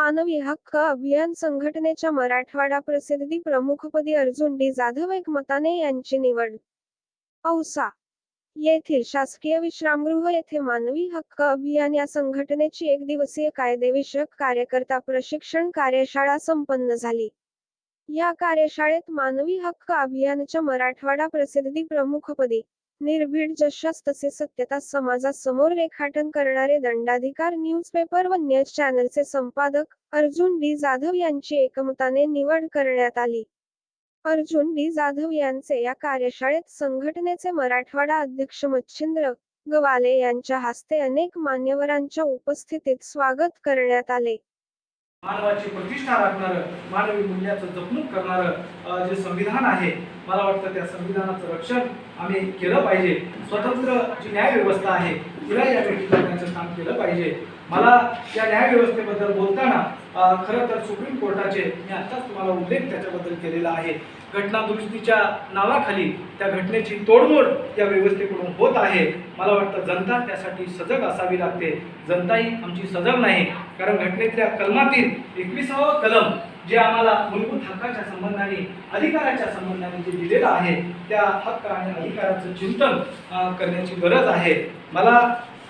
मानवी हक्क अभियान संघटनेच्या मराठवाडा प्रसिद्धी प्रमुखपदी अर्जुन डी जाधव एकमताने यांची निवड. औसा येथील शासकीय विश्रामगृह येथे मानवी हक्क अभियान या संघटनेची एक दिवसीय कायदेविषयक कार्यकर्ता प्रशिक्षण कार्यशाळा संपन्न झाली. या कार्यशाळेत मानवी हक्क अभियानच्या मराठवाडा प्रसिद्धी प्रमुखपदी निर्भीड जशास तसे सत्यता समाजासमोर रेखाटन करणारे दंडाधिकार न्यूजपेपर व न्यूज चॅनलचे संपादक अर्जुन डी जाधव यांची एकमताने निवड करण्यात आली. अर्जुन डी जाधव यांचे या कार्यशाळेत संघटनेचे मराठवाडा अध्यक्ष मच्छिंद्र गवाले यांच्या हस्ते अनेक मान्यवरांच्या उपस्थितीत स्वागत करण्यात आले. मानवाची प्रतिष्ठा राखणारं मानवी मूल्याचं जपणूक करणारं जे संविधान आहे मला वाटतं त्या संविधानाचं रक्षण आम्ही केलं पाहिजे. स्वतंत्र जी न्यायव्यवस्था आहे तिला या वेळी काम केलं पाहिजे. मला या न्यायव्यवस्थेबद्दल बोलताना खरं तर सुप्रीम कोर्टाचे मी आत्ताच तुम्हाला उल्लेख त्याच्याबद्दल केलेला आहे. घटना दुरुस्तीच्या नावाखाली त्या घटनेची तोडमोड या व्यवस्थेकडून होत आहे. मला वाटतं जनता त्यासाठी सजग असावी लागते. जनताही आमची सजग नाही. कारण घटनेतल्या कलमातील एकविसावं कलम जे आम्हाला मूलभूत हक्काच्या संबंधाने अधिकाराच्या संबंधाने जे दिलेलं आहे त्या हक्क आणि अधिकाराचं चिंतन करण्याची गरज आहे. मला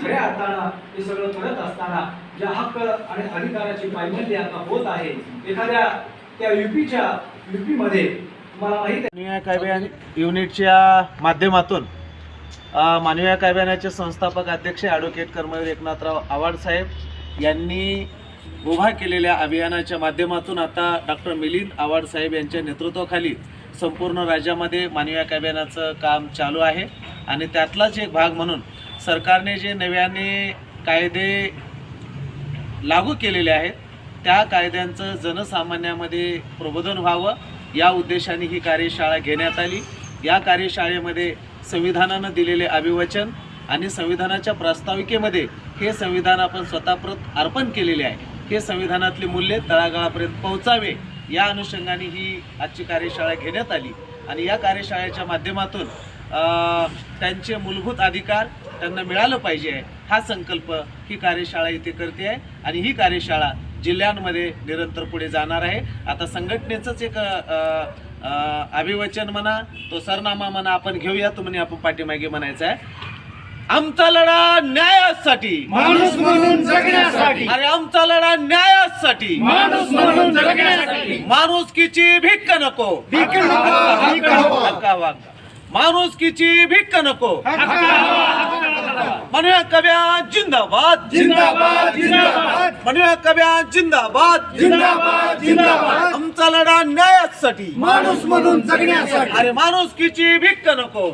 खऱ्या अर्थानं हे सगळं करत असताना ज्या हक्क आणि अधिकाराची पायमल्ली आता होत आहे एखाद्या त्या युपीच्या युपीमध्ये तुम्हाला माहीत आहे. मानवीय युनिटच्या माध्यमातून मानवीय कायब्यानाचे संस्थापक अध्यक्ष ॲडव्होकेट कर्मवीर एकनाथराव आव्हाड साहेब यांनी उभा केलेल्या अभियानाच्या माध्यमातून आता डॉक्टर मिलिंद आव्हाड साहेब यांच्या नेतृत्वाखाली संपूर्ण राज्यामध्ये मानवीय कायब्यानाचं काम चालू आहे. आणि त्यातलाच एक भाग म्हणून सरकारने जे नव्याने कायदे लागू केलेले आहेत त्या कायद्यांचं जनसामान्यामध्ये प्रबोधन व्हावं या उद्देशाने ही कार्यशाळा घेण्यात आली. या कार्यशाळेमध्ये संविधानानं दिलेले अभिवचन आणि संविधानाच्या प्रास्ताविकेमध्ये हे संविधान आपण स्वतःप्रत अर्पण केलेले आहे. हे संविधानातले मूल्य तळागाळापर्यंत पोहोचावे या अनुषंगाने ही आजची कार्यशाळा घेण्यात आली. आणि या कार्यशाळेच्या माध्यमातून त्यांचे मूलभूत अधिकार त्यांना मिळालं पाहिजे. हा संकल्प ही कार्यशाळा इथे करते आहे आणि ही कार्यशाळा जिल्ह्यांमध्ये निरंतर पुढे जाणार आहे. आता संघटनेचंच एक अभिवचन म्हणा तो सरनामा म्हणा आपण घेऊया तो म्हणे आपण पाठीमागे म्हणायचं आहे. आमचा लढा न्यायासाठी. माणूस म्हणून जगण्यासाठी. अरे आमचा लढा न्यायासाठी. माणूस म्हणून जगण्यासाठी. माणुसकीची भिक्क नको. भिक्क हवा, हक्क. माणुसकीची भिक्क नको हक्क हवा, हक्क हवा. म्हणूया कव्या जिंदाबाद. जिंदाबाद जिंदाबाद. म्हणूया कव्या जिंदाबाद. जिंदाबाद जिंदाबाद. आमचा लढा न्यायासाठी. माणूस म्हणून जगण्यासाठी. अरे माणुसकीची भिक्क नको.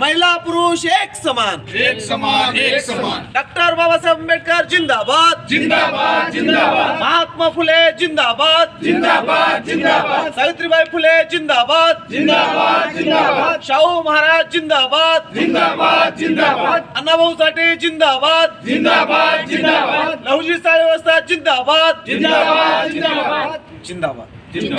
महिला पुरुष एक समान. एक समान एक समान. डॉक्टर बाबासाहेब आंबेडकर जिंदाबाद. जिंदाबाद जिंदाबाद. महात्मा फुले जिंदाबाद. जिंदाबाद जिंदाबाद. सावित्रीबाई फुले जिंदाबाद. जिंदाबाद जिंदाबाद. शाहू महाराज जिंदाबाद. जिंदाबाद जिंदाबाद. अण्णाभाऊ साठे जिंदाबाद. जिंदाबाद जिंदाबाद. लहुजी साळी व्यवस्था जिंदाबाद. जिंदाबाद जिंदाबाद. जिंदाबाद. जिंदाबाद.